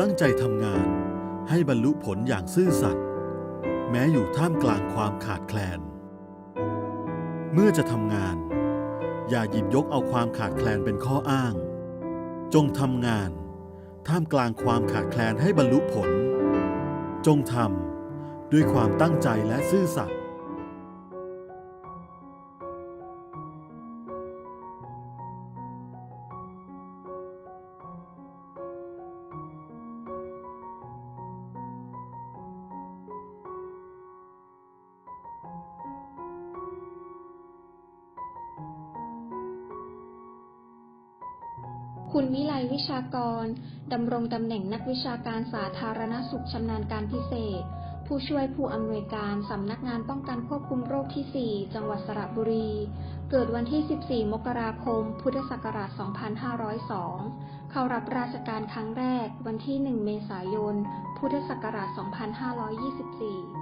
ตั้งใจทำงาน ให้บรรลุผลอย่างซื่อสัตย์แม้อยู่ท่ามกลางความขาดแคลน เมื่อจะทำงาน อย่าหยิบยกเอาความขาดแคลนเป็นข้ออ้าง จงทำงาน ท่ามกลางความขาดแคลนให้บรรลุผล จงทำด้วยความตั้งใจและซื่อสัตย์ คุณวิไลวิชากร ดำรงตำแหน่งนักวิชาการสาธารณสุขชำนาญการพิเศษ ผู้ช่วยผู้อำนวยการสำนักงานป้องกันควบคุมโรคที่ 4 จังหวัดสระบุรี เกิดวันที่ 14 มกราคม พุทธศักราช 2502 เข้ารับราชการครั้งแรกวันที่ 1 เมษายน พุทธศักราช 2524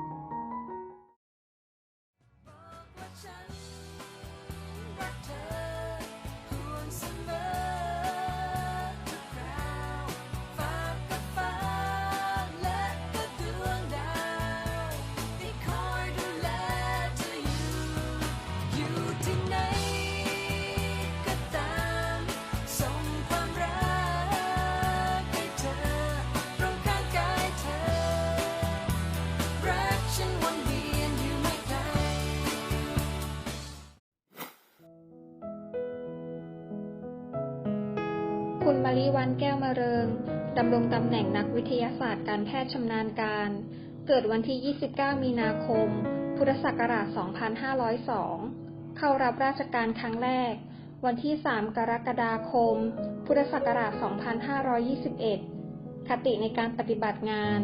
คุณมาริวันแก้วมะเริงดำรงตำแหน่งนักวิทยาศาสตร์การแพทย์ชำนาญการ เกิดวันที่ 29 มีนาคม พุทธศักราช 2502 เข้ารับราชการครั้งแรก วันที่ 3 กรกฎาคม พุทธศักราช 2521 คติในการปฏิบัติงาน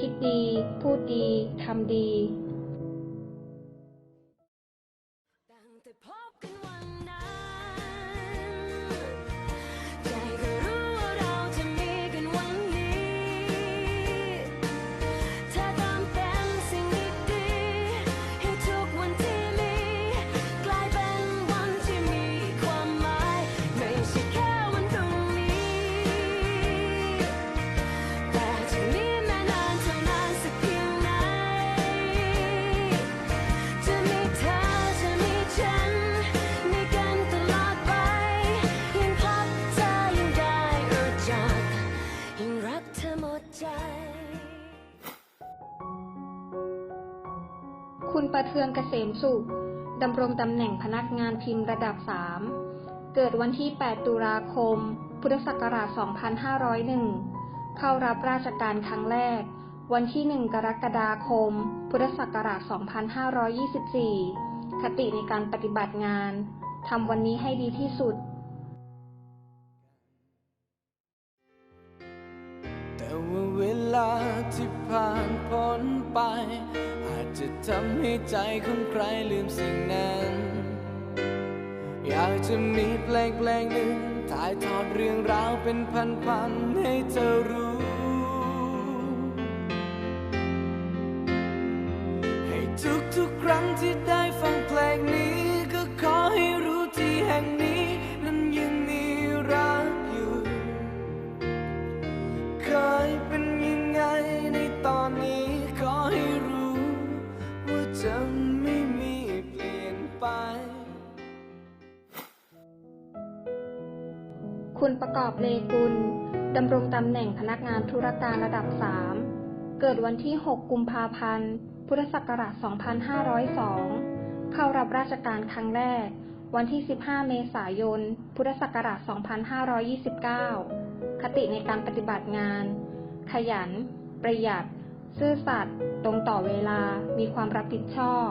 คิดดี พูดดี ทำดี คุณประเทืองเกษมสุขดำรงตำแหน่งพนักงานพิมพ์ระดับ 3 เกิดวันที่ 8 ตุลาคม พุทธศักราช 2501 เข้ารับราชการครั้งแรก วันที่ 1 กรกฎาคม พุทธศักราช 2524 คติในการปฏิบัติงาน ทำวันนี้ให้ดีที่สุด เวลาที่ผ่านพ้นไป อาจจะทำให้ใจของใครลืมสิ่งนั้น อยากจะมีเพลงเพลงหนึ่งถ่ายทอดเรื่องราวเป็นพันๆให้เธอรู้ ให้ทุกๆครั้งที่ได้ ประกอบเลกุลดำรงตำแหน่งพนักงานธุรการระดับ 3 เกิดวันที่ 6 กุมภาพันธ์ พุทธศักราช 2502 เข้ารับราชการครั้งแรก วันที่ 15 เมษายน พุทธศักราช 2529 คติในการปฏิบัติงาน ขยัน ประหยัด ซื่อสัตย์ ตรงต่อเวลา มีความรับผิดชอบ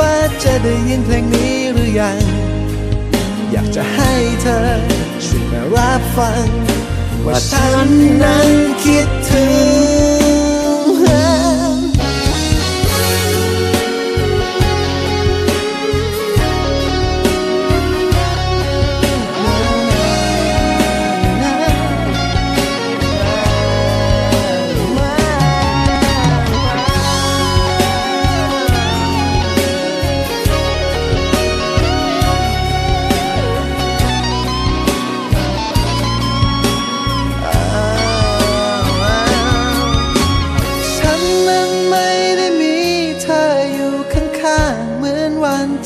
ว่าจะได้ยินเพลงนี้หรือยัง อยากจะให้เธอช่วยมารับฟัง ว่าฉันนั้นคิดถึง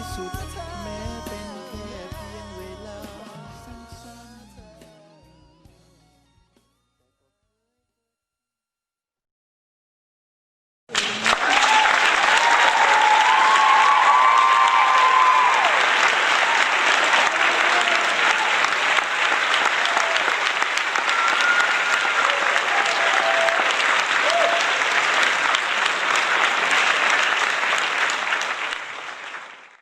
isso.